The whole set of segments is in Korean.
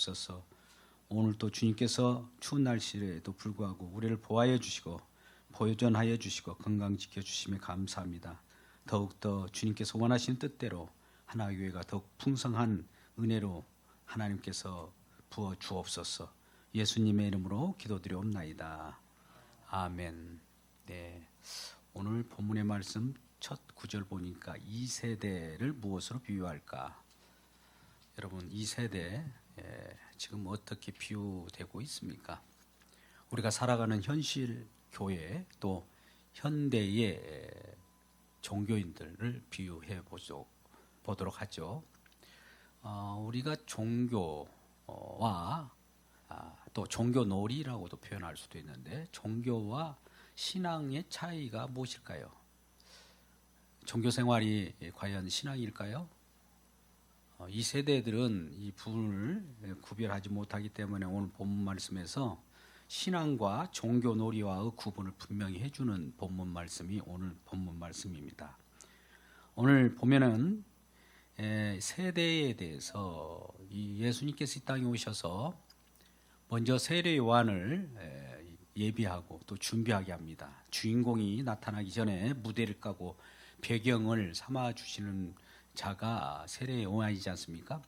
주옵소서. 오늘도 주님께서 추운 날씨에도 불구하고 우리를 보호하여 주시고 보존하여 주시고 건강 지켜 주심에 감사합니다. 더욱더 주님께서 원하시는 뜻대로 하나 교회가 더욱 풍성한 은혜로 하나님께서 부어 주옵소서. 예수님의 이름으로 기도드리옵나이다. 아멘. 네. 오늘 본문의 말씀 첫 구절 보니까 이 세대를 무엇으로 비유할까? 여러분 이 세대 예, 지금 어떻게 비유되고 있습니까? 우리가 살아가는 현실 교회 또 현대의 예, 종교인들을 비유해 보죠, 보도록 하죠. 어, 우리가 종교와 아, 또 종교놀이라고도 표현할 수도 있는데 종교와 신앙의 차이가 무엇일까요? 종교 생활이 과연 신앙일까요? 어, 이 세대들은 이 부분을 구별하지 못하기 때문에 오늘 본문 말씀에서 신앙과 종교 놀이와의 구분을 분명히 해주는 본문 말씀이 오늘 본문 말씀입니다. 오늘 보면은 에, 세대에 대해서 이 예수님께서 이 땅에 오셔서 먼저 세례 요한을 에, 예비하고 또 준비하게 합니다. 주인공이 나타나기 전에 무대를 까고 배경을 삼아 주시는 자가 세례 요한이지 않습니까?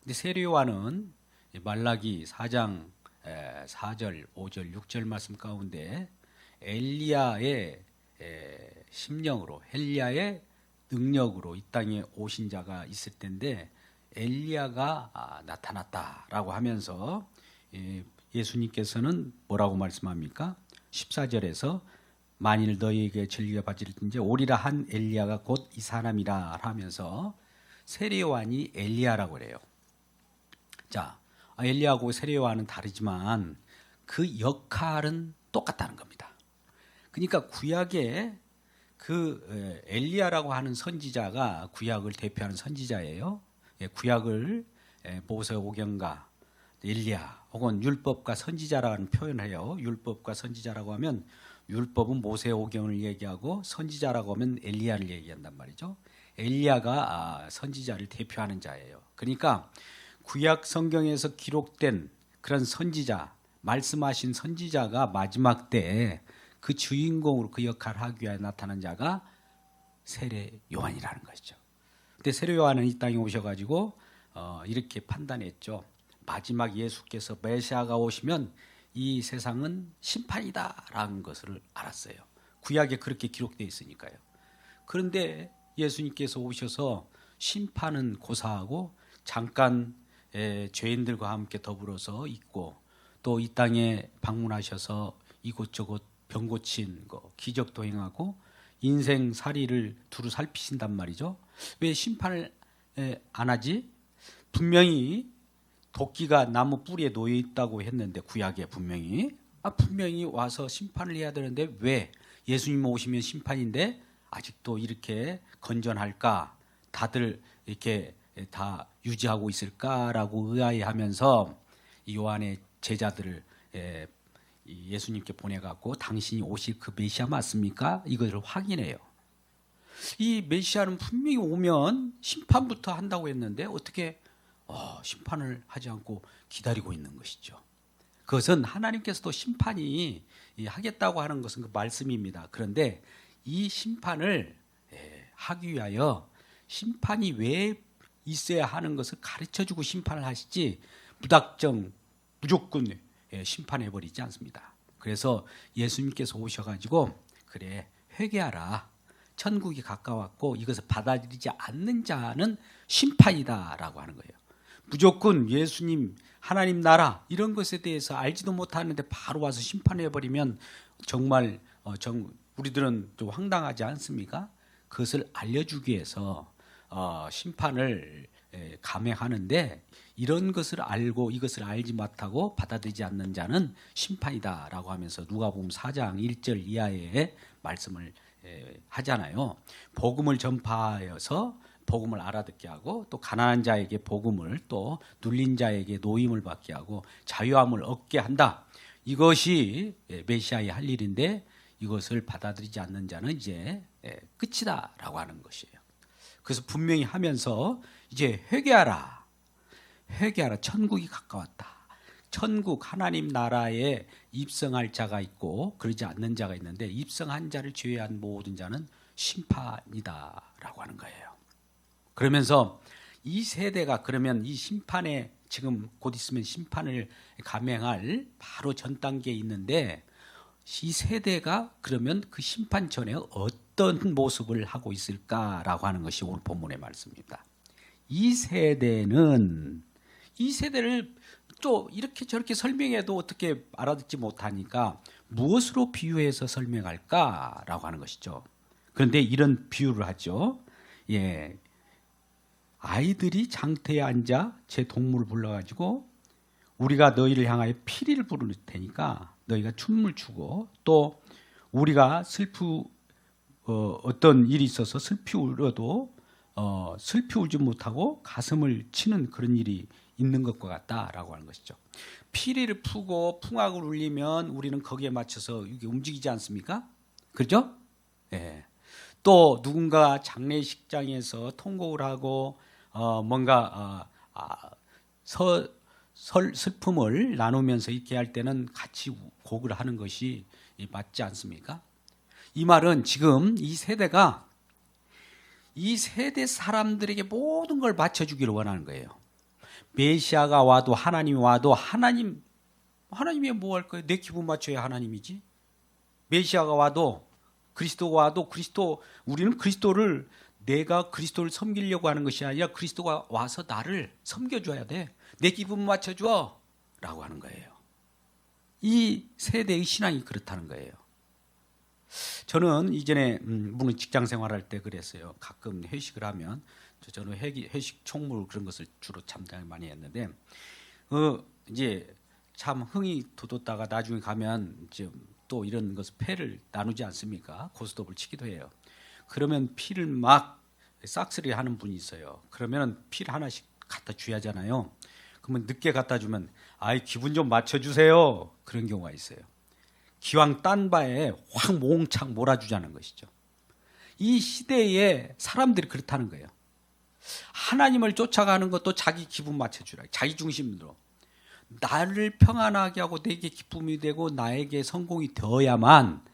근데 세례 요한은 말라기 4장 4절, 5절, 6절 말씀 가운데 엘리야의 에, 심령으로 엘리야의 능력으로 이 땅에 오신 자가 있을 텐데 엘리야가 아, 나타났다라고 하면서 예, 예수님께서는 뭐라고 말씀합니까? 14절에서 만일 너희에게 진리가 바질든지 오리라 한 엘리야가 곧 이 사람이라 하면서 세례요한이 엘리야라고 그래요. 자, 엘리야하고 세례요한은 다르지만 그 역할은 똑같다는 겁니다. 그러니까 구약에 그 엘리야라고 하는 선지자가 구약을 대표하는 선지자예요. 예, 구약을 모세 오경가 엘리야 혹은 율법과 선지자라는 표현해요. 율법과 선지자라고 하면 율법은 모세 오경을 얘기하고 선지자라고 하면 엘리야를 얘기한단 말이죠. 엘리야가 아, 선지자를 대표하는 자예요. 그러니까 구약 성경에서 기록된 그런 선지자, 말씀하신 선지자가 마지막 때에 그 주인공으로 그 역할을 하기 위해 나타난 자가 세례 요한이라는 것이죠. 근데 세례 요한은 이 땅에 오셔가지고 어, 이렇게 판단했죠. 마지막 예수께서 메시아가 오시면 이 세상은 심판이다라는 것을 알았어요. 구약에 그렇게 기록되어 있으니까요. 그런데 예수님께서 오셔서 심판은 고사하고 잠깐 에, 죄인들과 함께 더불어서 있고 또 이 땅에 방문하셔서 이곳저곳 병 고친 거 기적도 행하고 인생 살이를 두루 살피신단 말이죠. 왜 심판을 에, 안 하지? 분명히 도끼가 나무 뿌리에 놓여 있다고 했는데 구약에 분명히 아 분명히 와서 심판을 해야 되는데 왜 예수님 오시면 심판인데 아직도 이렇게 건전할까? 다들 이렇게 다 유지하고 있을까라고 의아해하면서 요한의 제자들을 예수님께 보내갖고 당신이 오실 그 메시아 맞습니까? 이것을 확인해요. 이 메시아는 분명히 오면 심판부터 한다고 했는데 어떻게 어, 심판을 하지 않고 기다리고 있는 것이죠. 그것은 하나님께서도 심판이 하겠다고 하는 것은 그 말씀입니다. 그런데 이 심판을 하기 위하여 심판이 왜 있어야 하는 것을 가르쳐 주고 심판을 하시지 무작정 무조건 심판해 버리지 않습니다. 그래서 예수님께서 오셔 가지고 그래 회개하라. 천국이 가까웠고 이것을 받아들이지 않는 자는 심판이다라고 하는 거예요. 무조건 예수님 하나님 나라 이런 것에 대해서 알지도 못하는데 바로 와서 심판해 버리면 정말 어, 정, 우리들은 좀 황당하지 않습니까? 그것을 알려주기 위해서 어, 심판을 에, 감행하는데 이런 것을 알고 이것을 알지 못하고 받아들이지 않는 자는 심판이다라고 하면서 누가복음 4장 1절 이하의 말씀을 에, 하잖아요. 복음을 전파하여서 복음을 알아듣게 하고 또 가난한 자에게 복음을 또 눌린 자에게 노임을 받게 하고 자유함을 얻게 한다. 이것이 예, 메시아의 할 일인데 이것을 받아들이지 않는 자는 이제 예, 끝이다라고 하는 것이에요. 그래서 분명히 하면서 이제 회개하라. 회개하라. 천국이 가까웠다. 천국 하나님 나라에 입성할 자가 있고 그러지 않는 자가 있는데 입성한 자를 제외한 모든 자는 심판이다라고 하는 거예요. 그러면서 이 세대가 그러면 이 심판에 지금 곧 있으면 심판을 감행할 바로 전 단계에 있는데 이 세대가 그러면 그 심판 전에 어떤 모습을 하고 있을까라고 하는 것이 오늘 본문의 말씀입니다. 이 세대는 이 세대를 또 이렇게 저렇게 설명해도 어떻게 알아듣지 못하니까 무엇으로 비유해서 설명할까라고 하는 것이죠. 그런데 이런 비유를 하죠. 예. 아이들이 장터에 앉아 제 동물을 불러가지고 우리가 너희를 향하여 피리를 부를 테니까 너희가 춤을 추고 또 우리가 슬프 어, 어떤 일이 있어서 슬피 울어도 어, 슬피 울지 못하고 가슴을 치는 그런 일이 있는 것과 같다라고 하는 것이죠. 피리를 푸고 풍악을 울리면 우리는 거기에 맞춰서 이게 움직이지 않습니까? 그렇죠? 예. 또 누군가 장례식장에서 통곡을 하고 어, 뭔가 어, 아, 서, 설, 슬픔을 나누면서 이렇게 할 때는 같이 곡을 하는 것이 맞지 않습니까? 이 말은 지금 이 세대가 이 세대 사람들에게 모든 걸 맞춰주기를 원하는 거예요. 메시아가 와도 하나님이 와도 하나님 하나님이 뭐 할 거예요? 내 기분 맞춰야 하나님이지. 메시아가 와도 그리스도가 와도 그리스도 우리는 그리스도를 내가 그리스도를 섬기려고 하는 것이 아니라 그리스도가 와서 나를 섬겨줘야 돼. 내 기분 맞춰줘. 라고 하는 거예요. 이 세대의 신앙이 그렇다는 거예요. 저는 이전에 음, 물론 직장 생활할 때 그랬어요. 가끔 회식을 하면 저- 저는 회식 총무 그런 것을 주로 참담 많이 했는데 어, 이제 참 흥이 돋았다가 나중에 가면 이제 또 이런 것을 패를 나누지 않습니까? 고스톱을 치기도 해요. 그러면 피를 막 싹쓸이 하는 분이 있어요. 그러면 피를 하나씩 갖다 줘야잖아요. 그러면 늦게 갖다 주면 아이 기분 좀 맞춰 주세요. 그런 경우가 있어요. 기왕 딴 바에 확 몽창 몰아주자는 것이죠. 이 시대에 사람들이 그렇다는 거예요. 하나님을 쫓아가는 것도 자기 기분 맞춰주라. 자기 중심으로. 나를 평안하게 하고 내게 기쁨이 되고 나에게 성공이 되어야만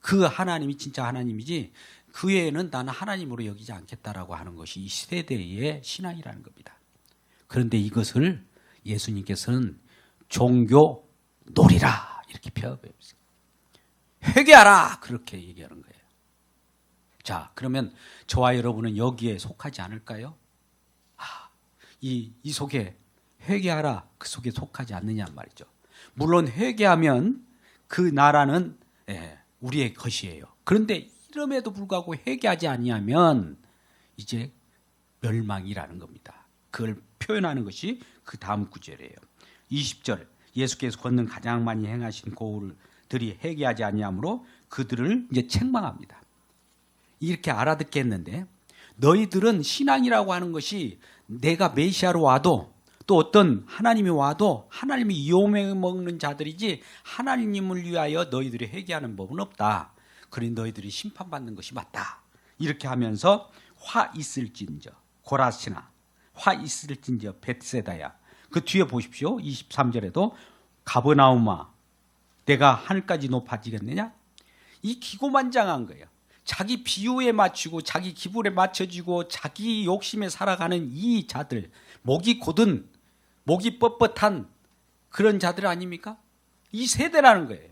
그 하나님이 진짜 하나님이지 그 외에는 나는 하나님으로 여기지 않겠다라고 하는 것이 이 시대의 신앙이라는 겁니다. 그런데 이것을 예수님께서는 종교 놀이라 이렇게 표현했어요. 회개하라 그렇게 얘기하는 거예요. 자, 그러면 저와 여러분은 여기에 속하지 않을까요? 아, 이, 이 속에 회개하라 그 속에 속하지 않느냐 말이죠. 물론 회개하면 그 나라는 예, 우리의 것이에요. 그런데 이름에도 불구하고 회개하지 아니하면 이제 멸망이라는 겁니다. 그걸 표현하는 것이 그 다음 구절이에요. 20절 예수께서 걷는 가장 많이 행하신 고울들이 회개하지 아니하므로 그들을 이제 책망합니다. 이렇게 알아듣겠는데 너희들은 신앙이라고 하는 것이 내가 메시아로 와도 또 어떤 하나님이 와도 하나님이 이용해 먹는 자들이지 하나님을 위하여 너희들이 회개하는 법은 없다. 그러니 너희들이 심판받는 것이 맞다. 이렇게 하면서 화 있을진저 고라시나 화 있을진저 벳세다야 그 뒤에 보십시오. 23절에도 가버나우마 내가 하늘까지 높아지겠느냐? 이 기고만장한 거예요. 자기 비유에 맞추고 자기 기분에 맞춰지고 자기 욕심에 살아가는 이 자들 목이 곧은 목이 뻣뻣한 그런 자들 아닙니까? 이 세대라는 거예요.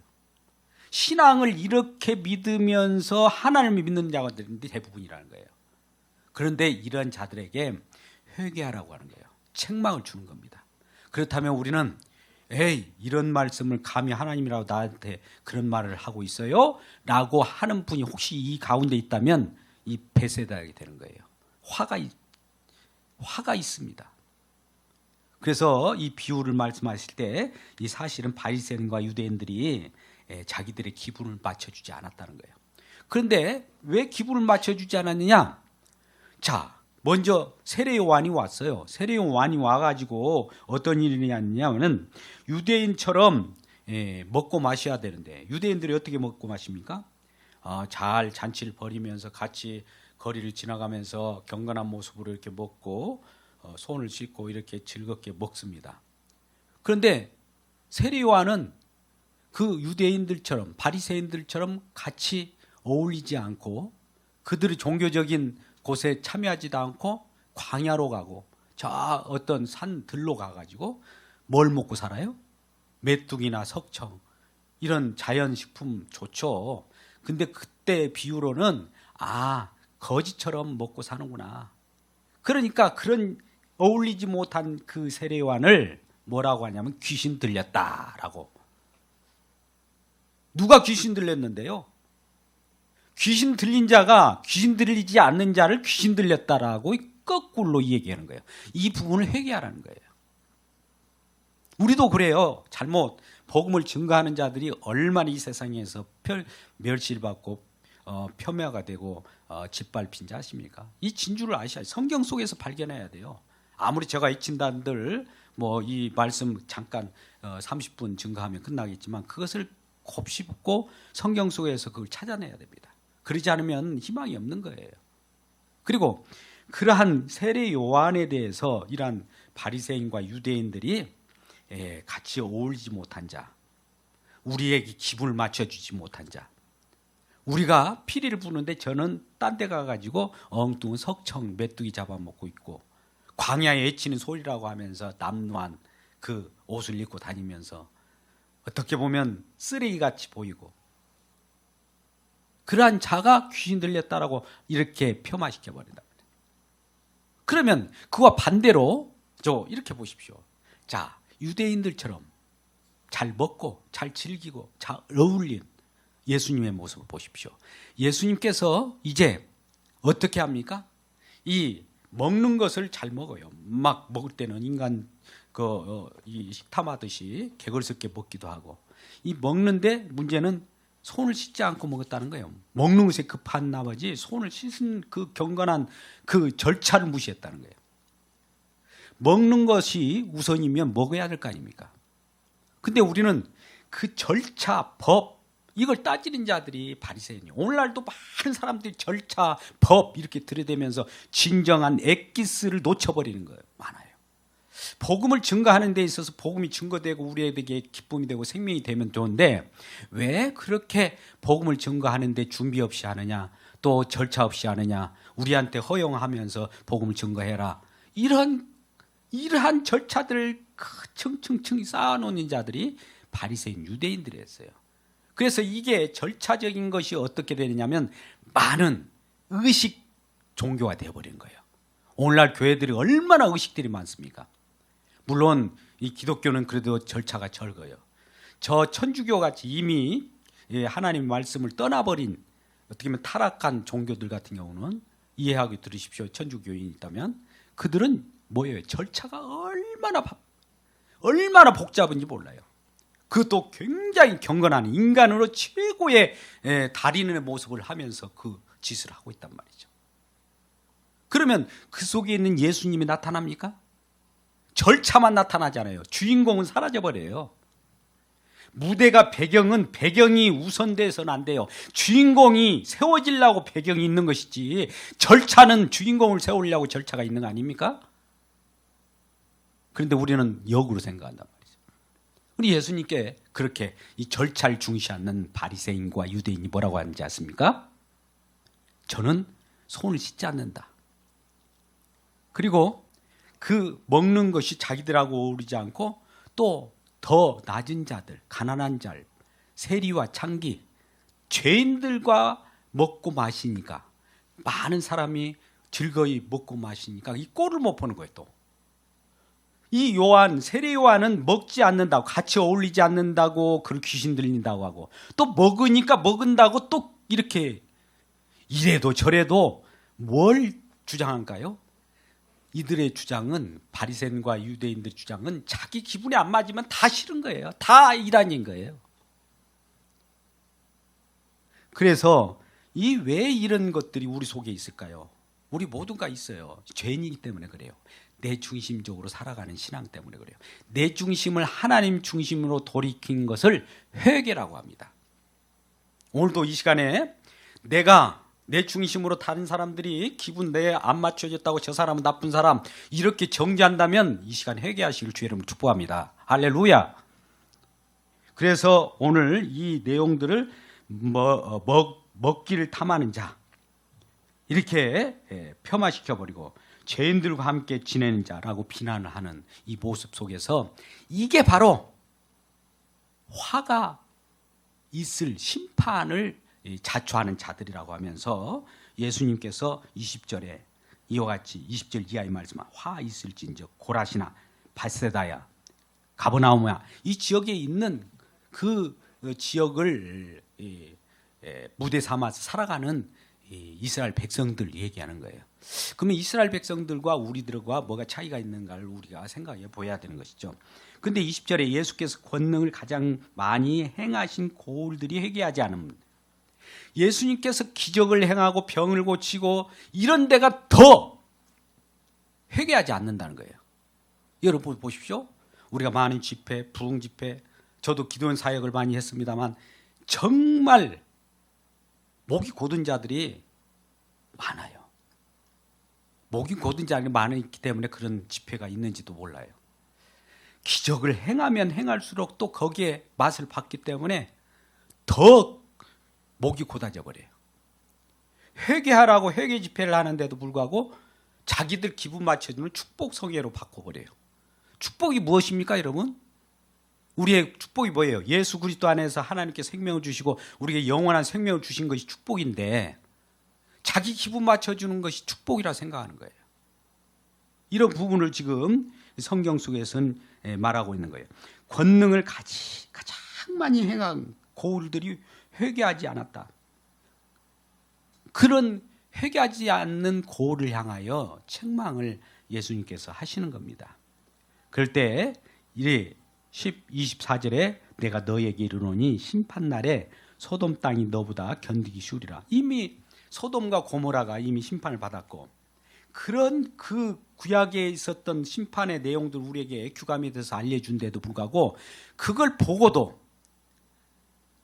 신앙을 이렇게 믿으면서 하나님을 믿는 자들인데 대부분이라는 거예요. 그런데 이런 자들에게 회개하라고 하는 거예요. 책망을 주는 겁니다. 그렇다면 우리는 에이 이런 말씀을 감히 하나님이라고 나한테 그런 말을 하고 있어요? 라고 하는 분이 혹시 이 가운데 있다면 이 베세다게 되는 거예요. 화가 있- 화가 있습니다. 그래서 이 비유를 말씀하실 때 이 사실은 바리새인과 유대인들이 에, 자기들의 기분을 맞춰주지 않았다는 거예요. 그런데 왜 기분을 맞춰주지 않았느냐? 자, 먼저 세례 요한이 왔어요. 세례 요한이 와가지고 어떤 일이냐면은 유대인처럼 예, 먹고 마셔야 되는데 유대인들이 어떻게 먹고 마십니까? 아, 잘 잔치를 벌이면서 같이 거리를 지나가면서 경건한 모습으로 이렇게 먹고 어, 손을 씻고 이렇게 즐겁게 먹습니다. 그런데 세례 요한은 그 유대인들처럼 바리새인들처럼 같이 어울리지 않고 그들의 종교적인 곳에 참여하지도 않고 광야로 가고 저 어떤 산들로 가가지고 뭘 먹고 살아요? 메뚜기나 석청 이런 자연식품 좋죠. 근데 그때 비유로는 아 거지처럼 먹고 사는구나. 그러니까 그런 어울리지 못한 그 세례관을 뭐라고 하냐면 귀신 들렸다라고. 누가 귀신 들렸는데요? 귀신 들린 자가 귀신 들리지 않는 자를 귀신 들렸다라고 거꾸로 얘기하는 거예요. 이 부분을 회개하라는 거예요. 우리도 그래요. 잘못 복음을 증거하는 자들이 얼마나 이 세상에서 펼, 멸시를 받고 어, 폄하가 되고 어, 짓밟힌 자 아십니까? 이 진주를 아셔야 성경 속에서 발견해야 돼요. 아무리 제가 이 진단들 뭐 이 말씀 잠깐 어, 30분 증거하면 끝나겠지만 그것을 곱씹고 성경 속에서 그걸 찾아내야 됩니다. 그러지 않으면 희망이 없는 거예요. 그리고 그러한 세례 요한에 대해서 이러한 바리새인과 유대인들이 예, 같이 어울리지 못한 자, 우리에게 기분을 맞춰주지 못한 자, 우리가 피리를 부는데 저는 딴 데 가가지고 엉뚱한 석청 메뚜기 잡아먹고 있고 광야에 외치는 소리라고 하면서 남루한 그 옷을 입고 다니면서 어떻게 보면 쓰레기 같이 보이고 그러한 자가 귀신 들렸다라고 이렇게 폄하시켜 버린다. 그러면 그와 반대로 저 이렇게 보십시오. 자 유대인들처럼 잘 먹고 잘 즐기고 잘 어울린 예수님의 모습을 보십시오. 예수님께서 이제 어떻게 합니까? 이 먹는 것을 잘 먹어요. 막 먹을 때는 인간 그이 식탐하듯이 개걸스럽게 먹기도 하고 이 먹는데 문제는 손을 씻지 않고 먹었다는 거예요. 먹는 것에 급한 나머지 손을 씻은 그 경건한 그 절차를 무시했다는 거예요. 먹는 것이 우선이면 먹어야 될 거 아닙니까? 근데 우리는 그 절차, 법 이걸 따지는 자들이 바리새인이에요. 오늘날도 많은 사람들이 절차, 법 이렇게 들이대면서 진정한 엑기스를 놓쳐버리는 거예요. 많아요. 복음을 증거하는 데 있어서 복음이 증거되고 우리에게 기쁨이 되고 생명이 되면 좋은데 왜 그렇게 복음을 증거하는 데 준비 없이 하느냐 또 절차 없이 하느냐 우리한테 허용하면서 복음을 증거해라 이런 이러한 절차들을 층층층 쌓아놓는 자들이 바리새인 유대인들이었어요. 그래서 이게 절차적인 것이 어떻게 되느냐면 많은 의식 종교가 되어버린 거예요. 오늘날 교회들이 얼마나 의식들이 많습니까? 물론 이 기독교는 그래도 절차가 적어요. 저 천주교 같이 이미 하나님 말씀을 떠나버린 어떻게 보면 타락한 종교들 같은 경우는 이해하고 들으십시오. 천주교인이 있다면 그들은 뭐예요? 절차가 얼마나 얼마나 복잡한지 몰라요. 그것도 굉장히 경건한 인간으로 최고의 달인의 모습을 하면서 그 짓을 하고 있단 말이죠. 그러면 그 속에 있는 예수님이 나타납니까? 절차만 나타나잖아요. 주인공은 사라져 버려요. 무대가 배경은 배경이 우선돼서는 안 돼요. 주인공이 세워지려고 배경이 있는 것이지 절차는 주인공을 세우려고 절차가 있는 거 아닙니까? 그런데 우리는 역으로 생각한단 말이죠. 우리 예수님께 그렇게 이 절차를 중시 않는 바리새인과 유대인이 뭐라고 하는지 아십니까? 저는 손을 씻지 않는다. 그리고 그 먹는 것이 자기들하고 어울리지 않고 또 더 낮은 자들, 가난한 자, 세리와 창기, 죄인들과 먹고 마시니까 많은 사람이 즐거이 먹고 마시니까 이 꼴을 못 보는 거예요 또. 이 요한 세례 요한은 먹지 않는다고 같이 어울리지 않는다고 그 귀신 들린다고 하고 또 먹으니까 먹은다고 또 이렇게 이래도 저래도 뭘 주장한가요? 이들의 주장은 바리새인과 유대인들 주장은 자기 기분에 안 맞으면 다 싫은 거예요. 다 이란인 거예요. 그래서 이 왜 이런 것들이 우리 속에 있을까요? 우리 모두가 있어요. 죄인이기 때문에 그래요. 내 중심적으로 살아가는 신앙 때문에 그래요. 내 중심을 하나님 중심으로 돌이킨 것을 회개라고 합니다. 오늘도 이 시간에 내가 내 중심으로 다른 사람들이 기분 내안 맞춰졌다고 저 사람은 나쁜 사람 이렇게 정죄한다면 이 시간 회개하시길 주의 이름으로 축복합니다. 할렐루야. 그래서 오늘 이 내용들을 먹, 먹, 먹기를 탐하는 자 이렇게 예, 폄하시켜 버리고 죄인들과 함께 지내는 자라고 비난을 하는 이 모습 속에서 이게 바로 화가 있을 심판을 이 자초하는 자들이라고 하면서 예수님께서 20절에 이와 같이 20절 이하의 말씀 화 있을진즉 고라시나 바세다야 가버나움야 이 지역에 있는 그 지역을 이, 에, 무대 삼아서 살아가는 이 이스라엘 백성들 얘기하는 거예요. 그러면 이스라엘 백성들과 우리들과 뭐가 차이가 있는가를 우리가 생각해 보아야 되는 것이죠. 근데 20절에 예수께서 권능을 가장 많이 행하신 고울들이 회개하지 않음. 예수님께서 기적을 행하고 병을 고치고 이런 데가 더 회개하지 않는다는 거예요. 여러분 보십시오. 우리가 많은 집회, 부흥 집회, 저도 기도원 사역을 많이 했습니다만 정말 목이 고든 자들이 많아요. 목이 고든 자들이 많기 때문에 그런 집회가 있는지도 몰라요. 기적을 행하면 행할수록 또 거기에 맛을 봤기 때문에 더 목이 고다져 버려요. 회개하라고 회개 집회를 하는데도 불구하고 자기들 기분 맞춰주는 축복 성회로 바꿔버려요. 축복이 무엇입니까, 여러분? 우리의 축복이 뭐예요? 예수 그리스도 안에서 하나님께 생명을 주시고 우리에게 영원한 생명을 주신 것이 축복인데 자기 기분 맞춰주는 것이 축복이라 생각하는 거예요. 이런 부분을 지금 성경 속에서는 말하고 있는 거예요. 권능을 가지, 가장 많이 행한 고울들이 회개하지 않았다. 그런 회개하지 않는 고울을 향하여 책망을 예수님께서 하시는 겁니다. 그럴 때 이래 10, 24절에 내가 너에게 이르노니 심판 날에 소돔 땅이 너보다 견디기 쉬우리라. 이미 소돔과 고모라가 이미 심판을 받았고 그런 그 구약에 있었던 심판의 내용들 우리에게 규감에 대해서 알려준데도 불구하고 그걸 보고도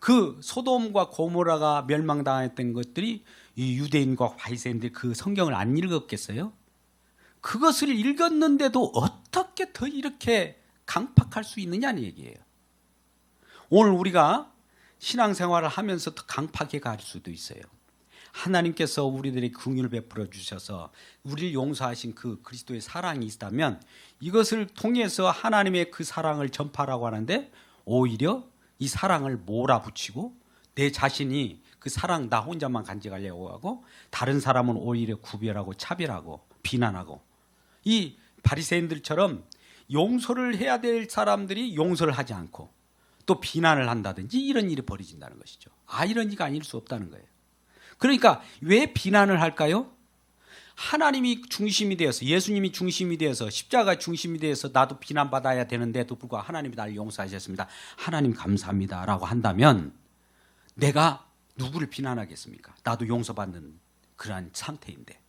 그 소돔과 고모라가 멸망당했던 것들이 이 유대인과 바리새인들 그 성경을 안 읽었겠어요? 그것을 읽었는데도 어떻게 더 이렇게 강팍할 수 있느냐는 얘기예요. 오늘 우리가 신앙생활을 하면서 더 강팍해 갈 수도 있어요. 하나님께서 우리들에게 긍휼을 베풀어 주셔서 우리를 용서하신 그 그리스도의 사랑이 있다면 이것을 통해서 하나님의 그 사랑을 전파라고 하는데 오히려 이 사랑을 몰아붙이고 내 자신이 그 사랑 나 혼자만 간직하려고 하고 다른 사람은 오히려 구별하고 차별하고 비난하고 이 바리새인들처럼 용서를 해야 될 사람들이 용서를 하지 않고 또 비난을 한다든지 이런 일이 벌어진다는 것이죠. 아이러니가 아닐 수 없다는 거예요. 그러니까 왜 비난을 할까요? 하나님이 중심이 되어서 예수님이 중심이 되어서 십자가 중심이 되어서 나도 비난받아야 되는데도 불구하고 하나님이 나를 용서하셨습니다. 하나님 감사합니다라고 한다면 내가 누구를 비난하겠습니까? 나도 용서받는 그러한 상태인데.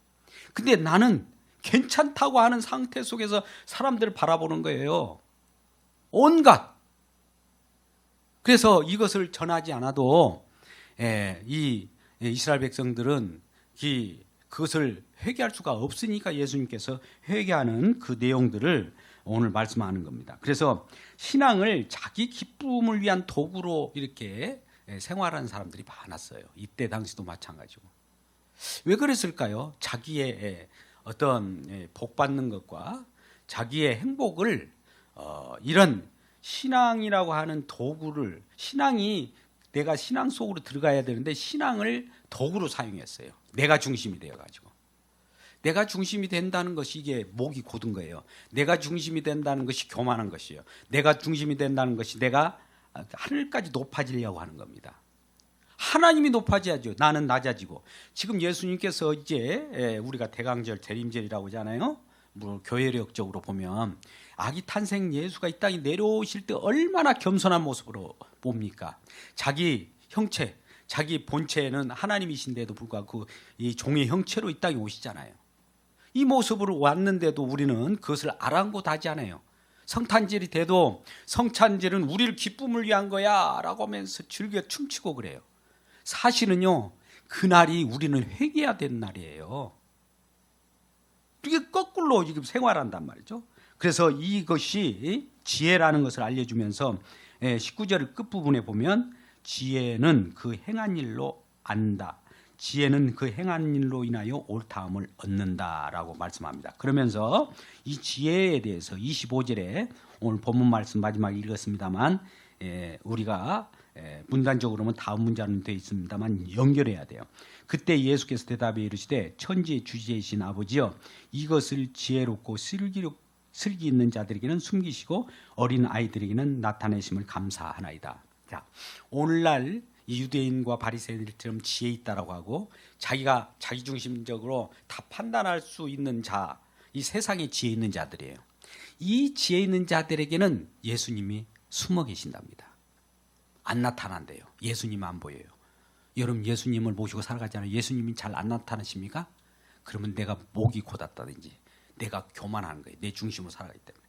근데 나는 괜찮다고 하는 상태 속에서 사람들을 바라보는 거예요. 온갖. 그래서 이것을 전하지 않아도 예, 이 이스라엘 백성들은 이 그것을 회개할 수가 없으니까 예수님께서 회개하는 그 내용들을 오늘 말씀하는 겁니다. 그래서 신앙을 자기 기쁨을 위한 도구로 이렇게 생활하는 사람들이 많았어요. 이때 당시도 마찬가지고. 왜 그랬을까요? 자기의 어떤 복 받는 것과 자기의 행복을 어, 이런 신앙이라고 하는 도구를 신앙이 내가 신앙 속으로 들어가야 되는데 신앙을 도구로 사용했어요. 내가 중심이 되어 가지고. 내가 중심이 된다는 것이 이게 목이 고든 거예요. 내가 중심이 된다는 것이 교만한 것이에요. 내가 중심이 된다는 것이 내가 하늘까지 높아지려고 하는 겁니다. 하나님이 높아져야죠. 나는 낮아지고. 지금 예수님께서 이제 우리가 대강절, 대림절이라고 하잖아요. 뭐 교회력적으로 보면 아기 탄생 예수가 이 땅에 내려오실 때 얼마나 겸손한 모습으로 봅니까? 자기 형체, 자기 본체는 하나님이신데도 불구하고 이 종의 형체로 이 땅에 오시잖아요. 이 모습으로 왔는데도 우리는 그것을 아랑곳하지 않아요. 성탄절이 돼도 성찬절은 우리를 기쁨을 위한 거야 라고 하면서 즐겨 춤추고 그래요. 사실은요 그날이 우리는 회개해야 되는 날이에요. 이게 거꾸로 지금 생활한단 말이죠. 그래서 이것이 지혜라는 것을 알려주면서 19절 끝부분에 보면 지혜는 그 행한 일로 안다. 지혜는 그 행한 일로 인하여 옳다함을 얻는다라고 말씀합니다. 그러면서 이 지혜에 대해서 25절에 오늘 본문 말씀 마지막에 읽었습니다만 예, 우리가 예, 문단적으로는 다음 문자는 되어 있습니다만 연결해야 돼요. 그때 예수께서 대답해 이르시되 천지의 주제이신 아버지여 이것을 지혜롭고 슬기롭 슬기 있는 자들에게는 숨기시고 어린 아이들에게는 나타내심을 감사하나이다. 자, 오늘날 이 유대인과 바리새인들처럼 지혜 있다라고 하고 자기가 자기 중심적으로 다 판단할 수 있는 자, 이 세상에 지혜 있는 자들이에요. 이 지혜 있는 자들에게는 예수님이 숨어 계신답니다. 안 나타난대요. 예수님 안 보여요. 여러분 예수님을 모시고 살아가잖아요. 예수님이 잘 안 나타나십니까? 그러면 내가 목이 곧았다든지 내가 교만한 거예요. 내 중심으로 살아가기 때문에.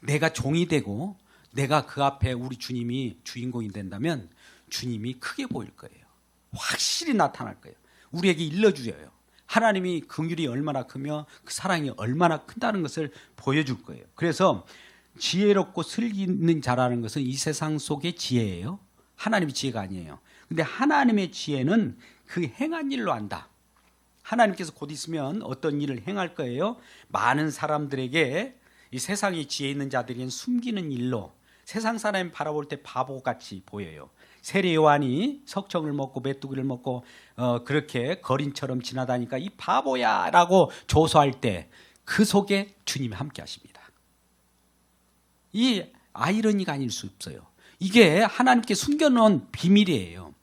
내가 종이 되고 내가 그 앞에 우리 주님이 주인공이 된다면 주님이 크게 보일 거예요. 확실히 나타날 거예요. 우리에게 일러주어요. 하나님이 긍휼이 얼마나 크며 그 사랑이 얼마나 큰다는 것을 보여줄 거예요. 그래서 지혜롭고 슬기 있는 자라는 것은 이 세상 속의 지혜예요. 하나님의 지혜가 아니에요. 근데 하나님의 지혜는 그 행한 일로 안다. 하나님께서 곧 있으면 어떤 일을 행할 거예요? 많은 사람들에게 이 세상에 지혜 있는 자들이 숨기는 일로 세상 사람이 바라볼 때 바보같이 보여요. 세례 요한이 석청을 먹고 메뚜기를 먹고 어, 그렇게 거린처럼 지나다니까 이 바보야라고 조소할 때 그 속에 주님이 함께 하십니다. 이 아이러니가 아닐 수 없어요. 이게 하나님께 숨겨놓은 비밀이에요.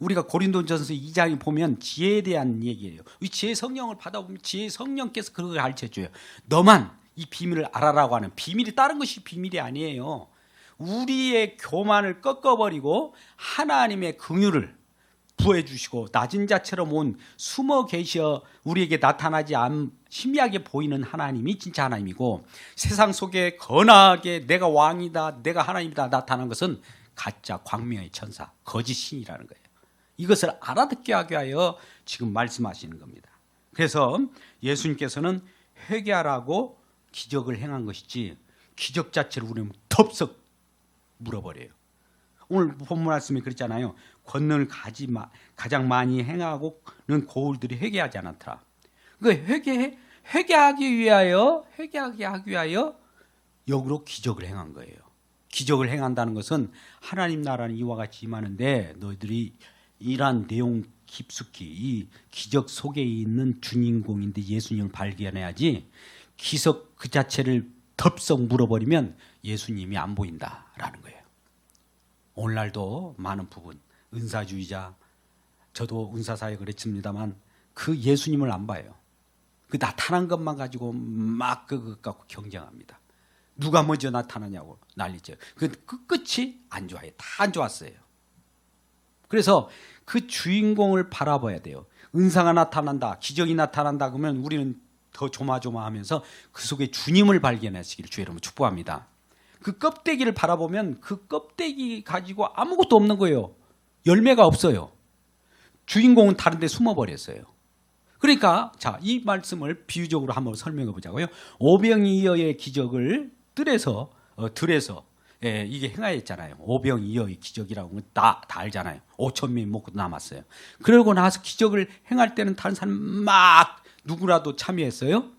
우리가 고린도전서 2장에 보면 지혜에 대한 얘기예요. 이 지혜 성령을 받아보면 지혜 성령께서 그걸 가르쳐 줘요. 너만 이 비밀을 알아라고 하는 비밀이 다른 것이 비밀이 아니에요. 우리의 교만을 꺾어버리고 하나님의 긍휼을 부해 주시고 낮은 자처럼 온 숨어 계셔 우리에게 나타나지 않 희미하게 보이는 하나님이 진짜 하나님이고 세상 속에 거나하게 내가 왕이다 내가 하나님이다 나타난 것은 가짜 광명의 천사 거짓 신이라는 거예요. 이것을 알아듣게 하게 하여 지금 말씀하시는 겁니다. 그래서 예수님께서는 회개하라고 기적을 행한 것이지 기적 자체를 우리는 덥석 물어버려요. 오늘 본문 말씀이 그랬잖아요. 권능을 가지 마, 가장 많이 행하고는 고울들이 회개하지 않았더라. 그 회개 회개하기 위하여 회개하게 하기 위하여 역으로 기적을 행한 거예요. 기적을 행한다는 것은 하나님 나라는 이와 같이 임하는데 너희들이 이러한 내용 깊숙이 이 기적 속에 있는 주인공인데 예수님을 발견해야지 기적 그 자체를 덥석 물어버리면 예수님이 안 보인다라는 거예요. 오늘날도 많은 부분 은사주의자 저도 은사사에 그랬습니다만 그 예수님을 안 봐요. 그 나타난 것만 가지고 막 그것 갖고 경쟁합니다. 누가 먼저 나타나냐고 난리죠. 그, 그 끝이 안 좋아요. 다 안 좋았어요. 그래서 그 주인공을 바라봐야 돼요. 은사가 나타난다, 기적이 나타난다 그러면 우리는 더 조마조마하면서 그 속에 주님을 발견하시기를 주의 이름으로 축복합니다. 그 껍데기를 바라보면 그 껍데기 가지고 아무것도 없는 거예요. 열매가 없어요. 주인공은 다른 데 숨어버렸어요. 그러니까 자, 이 말씀을 비유적으로 한번 설명해 보자고요. 오병이어의 기적을 뜰에서 어, 들에서 예, 이게 행하였잖아요. 오병이어의 기적이라고 다, 다 알잖아요. 5천 명이 먹고 남았어요. 그러고 나서 기적을 행할 때는 다른 사람 막 누구라도 참여했어요.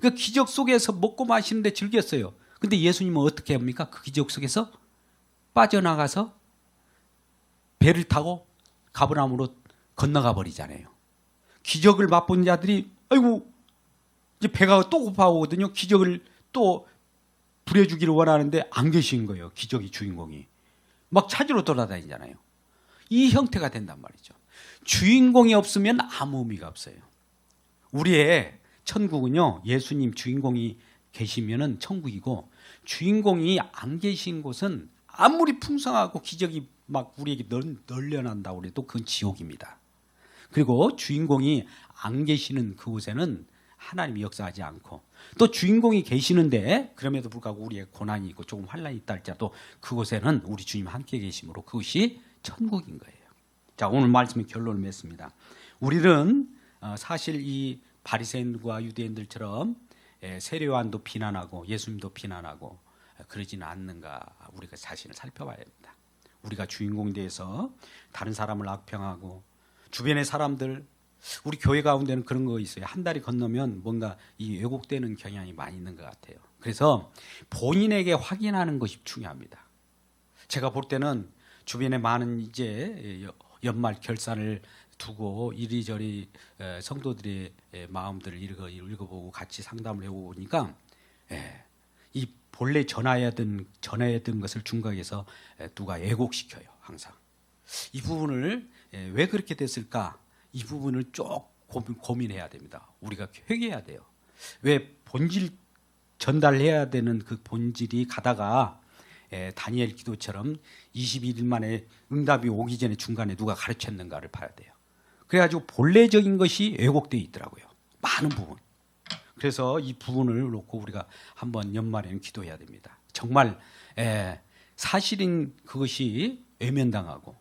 그 기적 속에서 먹고 마시는데 즐겼어요. 근데 예수님은 어떻게 합니까? 그 기적 속에서 빠져나가서 배를 타고 가브나움으로 건너가 버리잖아요. 기적을 맛본 자들이 아이고 이제 배가 또 고파오거든요. 기적을 또 부려주기를 원하는데 안 계신 거예요. 기적의 주인공이 막 찾으러 돌아다니잖아요. 이 형태가 된단 말이죠. 주인공이 없으면 아무 의미가 없어요. 우리의 천국은요 예수님 주인공이 계시면은 천국이고 주인공이 안 계신 곳은 아무리 풍성하고 기적이 막 우리에게 널려난다고 해도 그건 지옥입니다. 그리고 주인공이 안 계시는 그곳에는 하나님이 역사하지 않고 또 주인공이 계시는데 그럼에도 불구하고 우리의 고난이 있고 조금 환란이 있다 할지라도 그곳에는 우리 주님 함께 계심으로 그것이 천국인 거예요. 자 오늘 말씀의 결론을 맺습니다. 우리는 어, 사실 이 바리새인과 유대인들처럼 예, 세례요한도 비난하고 예수님도 비난하고 어, 그러지는 않는가 우리가 자신을 살펴봐야 됩니다. 우리가 주인공에 대해서 다른 사람을 악평하고 주변의 사람들 우리 교회 가운데는 그런 거 있어요. 한 달이 건너면 뭔가 이 왜곡되는 경향이 많이 있는 것 같아요. 그래서 본인에게 확인하는 것이 중요합니다. 제가 볼 때는 주변에 많은 이제 여- 연말 결산을 두고 이리저리 에, 성도들의 에, 마음들을 읽어 읽어보고 같이 상담을 해보니까 예, 이 본래 전해야 된 전해야 된 것을 중각에서 에, 누가 왜곡시켜요 항상 이 부분을 에, 왜 그렇게 됐을까 이 부분을 쭉 고민, 고민 해야 됩니다 우리가 회개해야 돼요 왜 본질 전달해야 되는 그 본질이 가다가 에, 다니엘 기도처럼 21일 만에 응답이 오기 전에 중간에 누가 가르쳤는가를 봐야 돼요. 그래가지고 본래적인 것이 왜곡되어 있더라고요. 많은 부분. 그래서 이 부분을 놓고 우리가 한번 연말에는 기도해야 됩니다. 정말 에, 사실인 그것이 외면당하고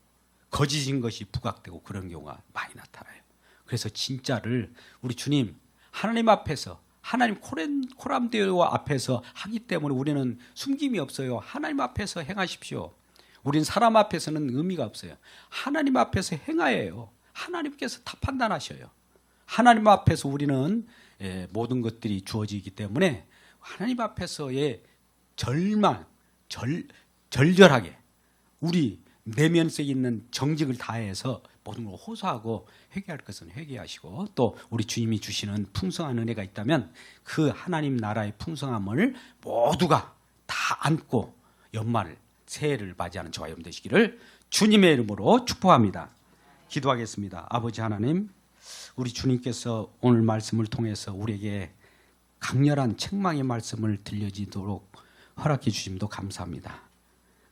거짓인 것이 부각되고 그런 경우가 많이 나타나요. 그래서 진짜를 우리 주님 하나님 앞에서 하나님 코람데오 앞에서 하기 때문에 우리는 숨김이 없어요. 하나님 앞에서 행하십시오. 우린 사람 앞에서는 의미가 없어요. 하나님 앞에서 행하여요. 하나님께서 다 판단하셔요. 하나님 앞에서 우리는 예, 모든 것들이 주어지기 때문에 하나님 앞에서의 절망, 절, 절절하게 우리 내면에 있는 정직을 다해서 모든 걸 호소하고 회개할 것은 회개하시고 또 우리 주님이 주시는 풍성한 은혜가 있다면 그 하나님 나라의 풍성함을 모두가 다 안고 연말을 새해를 맞이하는 저와 여러분 되시기를 주님의 이름으로 축복합니다. 기도하겠습니다. 아버지 하나님, 우리 주님께서 오늘 말씀을 통해서 우리에게 강렬한 책망의 말씀을 들려지도록 허락해 주심도 감사합니다.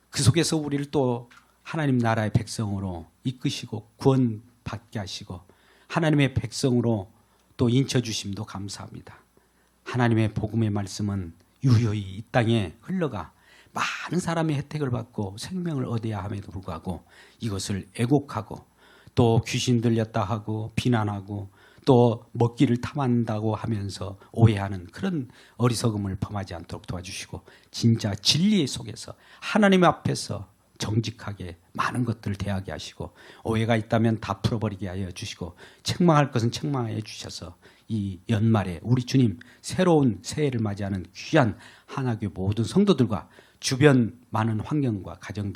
그 속에서 우리를 또 하나님 나라의 백성으로 이끄시고 구원받게 하시고 하나님의 백성으로 또 인쳐 주심도 감사합니다. 하나님의 복음의 말씀은 유효히 이 땅에 흘러가 많은 사람의 혜택을 받고 생명을 얻어야 함에도 불구하고 이것을 애곡하고 또 귀신 들렸다 하고 비난하고 또 먹기를 탐한다고 하면서 오해하는 그런 어리석음을 범하지 않도록 도와주시고 진짜 진리 속에서 하나님 앞에서 정직하게 많은 것들을 대하게 하시고 오해가 있다면 다 풀어버리게 하여 주시고 책망할 것은 책망하여 주셔서 이 연말에 우리 주님 새로운 새해를 맞이하는 귀한 하나교 모든 성도들과 주변 많은 환경과 가정들